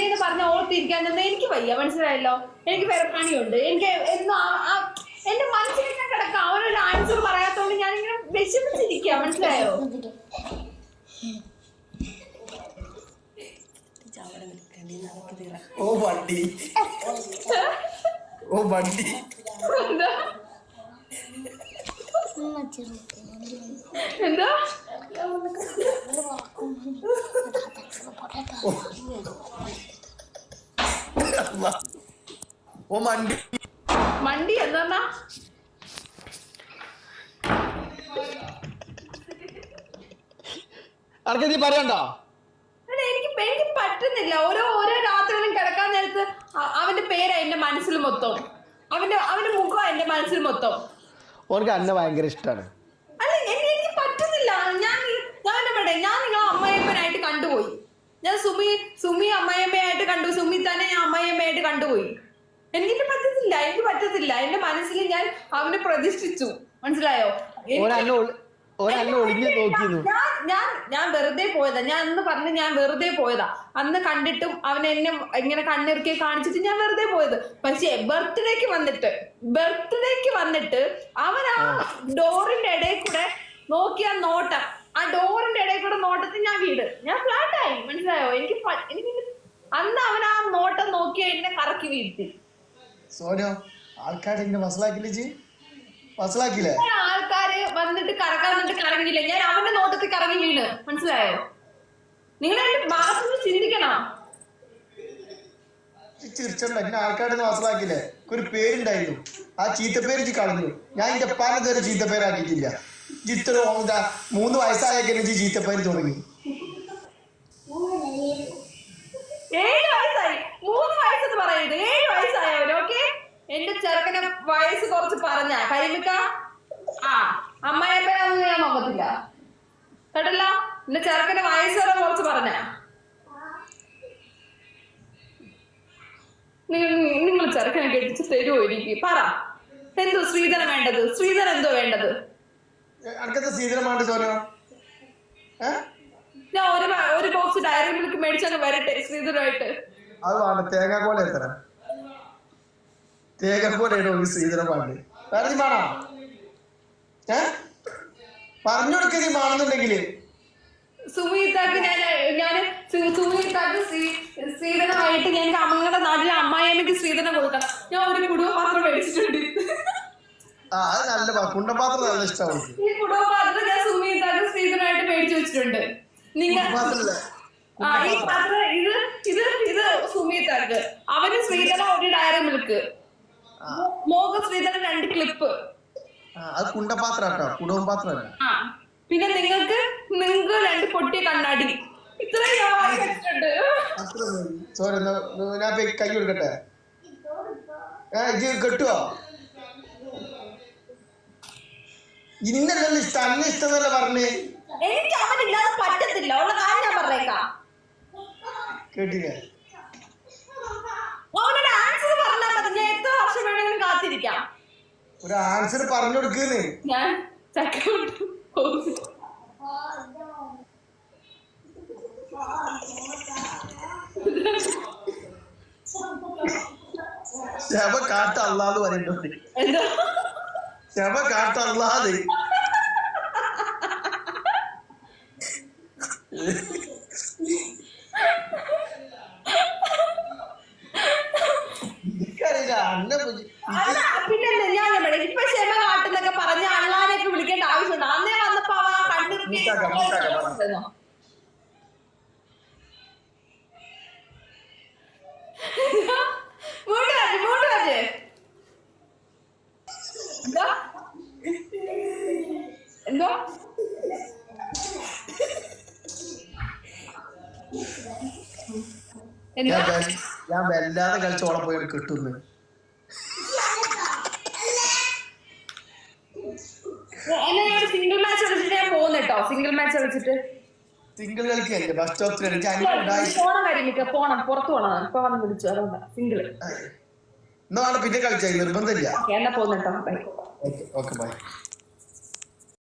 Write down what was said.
എന്ന് പറഞ്ഞ ഓർത്തിരിക്കാൻ നിന്ന് എനിക്ക് വയ്യ മനസ്സിലായല്ലോ? എനിക്ക് വേറെ പണിയുണ്ട്. എനിക്ക് എന്നും എന്റെ മനസ്സിലിങ്ങനെ കിടക്കാം. അവനൊരു ആൻസർ പറയാത്തോണ്ട് ഇങ്ങനെ വിഷമിച്ചിരിക്കുക മനസ്സിലായോ? ഓ വണ്ടി. ഓ വണ്ടി. എന്താ? മണ്ടി. മണ്ടി എന്താ ആർക്കെ നീ പറയണ്ടോ? എനിക്ക് എനിക്ക് പറ്റുന്നില്ല. ഓരോ ഓരോ രാത്രിയിലും കിടക്കാൻ നേരത്ത് അവന്റെ പേരാ എന്റെ മനസ്സിൽ മൊത്തം. അവന്റെ അവന്റെ മുഖം എന്റെ മനസ്സിൽ മൊത്തം. ഓർക്ക് അന്ന ഭയങ്കര ഇഷ്ടമാണ് അല്ല എനിക്ക് പറ്റുന്നില്ല. ഞാൻ ഞാൻ ഇവിടെ ഞാൻ നിങ്ങളെ അമ്മയപ്പനായിട്ട് കണ്ടുപോയി. ഞാൻ സുമി സുമി അമ്മയമ്മയായിട്ട് കണ്ടു. സുമി തന്നെ ഞാൻ അമ്മയമ്മയായിട്ട് കണ്ടുപോയി. എനിക്ക് പറ്റത്തില്ല എനിക്ക് പറ്റത്തില്ല. എന്റെ മനസ്സിൽ ഞാൻ അവനെ പ്രതിഷ്ഠിച്ചു. മനസ്സിലായോ? ഞാൻ ഞാൻ ഞാൻ വെറുതെ പോയതാ. ഞാൻ അന്ന് പറഞ്ഞ് ഞാൻ വെറുതെ പോയതാ. അന്ന് കണ്ടിട്ടും അവൻ എന്നെ ഇങ്ങനെ കണ്ണിറക്കി കാണിച്ചിട്ട് ഞാൻ വെറുതെ പോയത്. പക്ഷേ ബർത്ത്ഡേക്ക് വന്നിട്ട് ബർത്ത്ഡേക്ക് വന്നിട്ട് അവൻ ആ ഡോറിന്റെ ഇടയിൽ കൂടെ നോക്കിയ നോട്ടം. ആ ഡോറിന്റെ ഇടയിൽ കൂടെ നോട്ടത്തിൽ ഞാൻ വീട്. ഞാൻ ഫ്ലാറ്റായി. മനസ്സിലായോ? എനിക്ക് എനിക്ക് അന്ന് അവൻ ആ നോട്ടം നോക്കിയ എന്നെ കറക്കി വീഴ്ത്തി. സോനോ ആൾക്കാരെ ഇങ്ങനെ മനസ്സിലാക്കില്ലേ മനസ്സിലാക്കില്ലേ ഇങ്ങനെ ആൾക്കാര് വന്നിട്ട് കറക്കാൻ വന്നിട്ട് കറങ്ങിയില്ല? ഞാൻ അവന്റെ നോട്ടത്തിൽ കറങ്ങി വീണ്. മനസ്സിലായോ? നിങ്ങൾ ഭാഗത്തുനിന്ന് ചിന്തിക്കണം. ചിരിച്ചണ്ട എന്നെ ആൾക്കാരെ മനസ്സിലാക്കില്ലേ ഒരു പേരുണ്ടായിരുന്നു. ആ ചീത്തപ്പേര് കളഞ്ഞു. ഞാൻ എന്റെ പല ഇതുവരെ ചീത്തപ്പേരാക്കിയിട്ടില്ല. ജിത്ര മൂന്ന് വയസ്സായ എനിക്ക് ചീത്തപ്പേര് തുടങ്ങി ഏഴ് വയസ്സായി മൂന്ന് വയസ്സെന്ന് പറയരുത് ഏഴ് വയസ്സായവര് ഓക്കെ എന്റെ ചെറുക്കനെ വയസ്സ് കുറച്ച് പറഞ്ഞ കരിമിക്ക ആ അമ്മായപ്പനാന്ന് ഞാൻ നോക്കത്തില്ല എന്റെ ചെറുക്കന്റെ വയസ്സ് വരെ കുറച്ച് പറഞ്ഞ. നിങ്ങൾ നിങ്ങൾ ചെറുക്കനെ കെട്ടിച്ച് തരുമോ എനിക്ക്? പറ. എന്തോ ശ്രീധരം വേണ്ടത്? ശ്രീധരം എന്തോ വേണ്ടത്? ഞാൻ ഒരു ഒരു ബോക്സ് ഡയറി മിൽക്ക് മേടിച്ചങ്ങ് വരട്ടെ ശ്രീധരമായിട്ട് അതാണ് തേങ്ങാക്കോല എത്ര തേങ്ങാക്കോലയുടെ ഒരു സീതനം പാണ്ട് പറഞ്ഞു കൊടുക്ക നീ സുമീതാക്ക് ഞാൻ ഞാൻ ഞാൻ അമ്മങ്ങളുടെ നാട്ടിലെ അമ്മായിയമ്മയ്ക്ക് സ്ത്രീധനം കൊടുക്കണം. ഞാൻ ഒരു കുടുംബപാത്രം മേടിച്ചിട്ടുണ്ട്. ആ അത് നല്ല പാ- കുണ്ടപാത്രം നല്ല ഇഷ്ടമാണ് എനിക്ക്. ഈ കുടുംബപാത്രം ഞാൻ മേടിച്ചു വെച്ചിട്ടുണ്ട്. നിങ്ങൾ ആ ഈ പാത്രം ഇത് ഇത് അവന് ശ്രീധന ഒരു ഡയറി മിൽക്ക് മോക ശ്രീധരൻ രണ്ട് ക്ലിപ്പ് അത് കുണ്ടപാത്രം കേട്ടോ കുടുംബപാത്രമല്ല ആ. പിന്നെ നിങ്ങൾക്ക് നിങ്ങൾക്ക് രണ്ട് പൊട്ടിയ കണ്ണാടി. ഇത്രയും ഞാൻ വാങ്ങി വെച്ചിട്ടുണ്ട്. സോറി ഞാൻ കൈ കൊടുക്കട്ടെ? ഇത് കെട്ടുവോ? ഇന്നല്ലല്ലോ ഇഷ്ടം അന്നെ ഇഷ്ടമെന്നല്ല പറഞ്ഞേ? എനിക്ക് അവനില്ലാതെ പറ്റത്തില്ല. ഉള്ള കാര്യം ഞാൻ പറഞ്ഞേക്കാം. കേട്ടില്ലേ? അവനൊരു ആൻസർ പറഞ്ഞാൽ മതി. ഞാൻ എത്ര വർഷം വേണമെങ്കിലും കാത്തിരിക്കാം. ഒരു ആൻസർ പറഞ്ഞു കൊടുക്കുന്നേ ഞാൻ ചക്ക ശവ കാട്ട അല്ലാന്ന് പറയുന്നുണ്ട് ശവ കാട്ട അല്ലാതെ പിന്നെന്താ ഞാൻ ഇവിടെ ഇപ്പൊ ക്ഷമ കാട്ടെന്നൊക്കെ പറഞ്ഞ അള്ളാനൊക്കെ വിളിക്കേണ്ട ആവശ്യമുണ്ട്? അന്നേ വന്നപ്പോ അവ കണ്ണുരുട്ടി ഞാൻ വല്ലാതെ കളിച്ചോളം പോയി കിട്ടുന്നു സിംഗിൾ മാച്ച് കളിച്ചിട്ട് ഞാൻ പോകുന്നു സിംഗിൾ മാച്ച് കളിച്ചിട്ട്. സിംഗിൾ കളിക്കല്ലേ? ബസ് സ്റ്റോപ്പിൽ എനിക്ക് അനുണ്ടായി പോണം കരിമിക്ക പോണം പുറത്തു പോണം. ഇപ്പൊ വന്ന് വിളിച്ചു. അതുകൊണ്ടാ. സിംഗിൾ എന്നാ പിന്നെ കളിച്ചായി നിർബന്ധമില്ല. എന്നാ പോകുന്നു ബൈ ഓക്കെ ഓക്കെ ബൈ